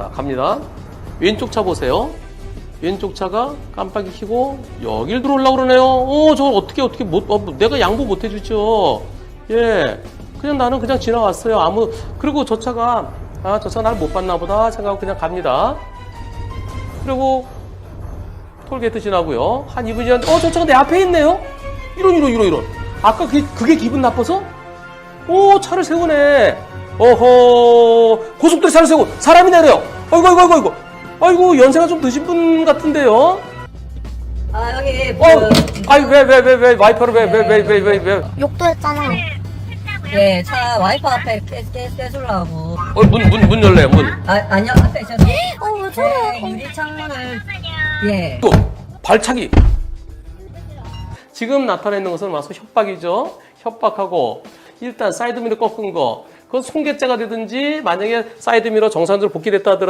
자, 갑니다. 왼쪽 차 보세요. 왼쪽 차가 깜빡이 켜고 여길 들어오려고 그러네요. 어, 저걸 어떻게 어떻게 못 어, 내가 양보 못 해주죠. 예, 그냥 나는 그냥 지나왔어요. 아무 그리고 저 차가 아, 저 차가 나를 못 봤나 보다 생각하고 그냥 갑니다. 그리고 톨게이트 지나고요. 한 2분 지났는데 어, 저 차가 내 앞에 있네요. 이런 이런 이런 이런. 아까 그게, 그게 기분 나빠서? 오, 차를 세우네. 어허, 고속도로 차를 세우고 사람이 내려요. 아이고, 아이고, 아이고, 아이고. 아이고, 연세가 좀 드신 분 같은데요? 아 여기 그, 어, 아이, 왜, 왜, 왜, 왜, 와이퍼를 왜, 왜, 왜, 왜, 왜, 왜. 욕도 했잖아. 예, 차 와이퍼 앞에 깨, 깨, 깨주려고. 어, 문, 문, 문 열래요, 문. 아, 아니요, 앞에 있어서. 어, 왜 저래? 네, 유리 창문을, 예. 또, 발차기. 지금 나타내는 것은 와서 협박이죠. 협박하고, 일단 사이드미러 꺾은 거. 그건 송괴죄가 되든지, 만약에 사이드미러 정상적으로 복귀됐다 하더라도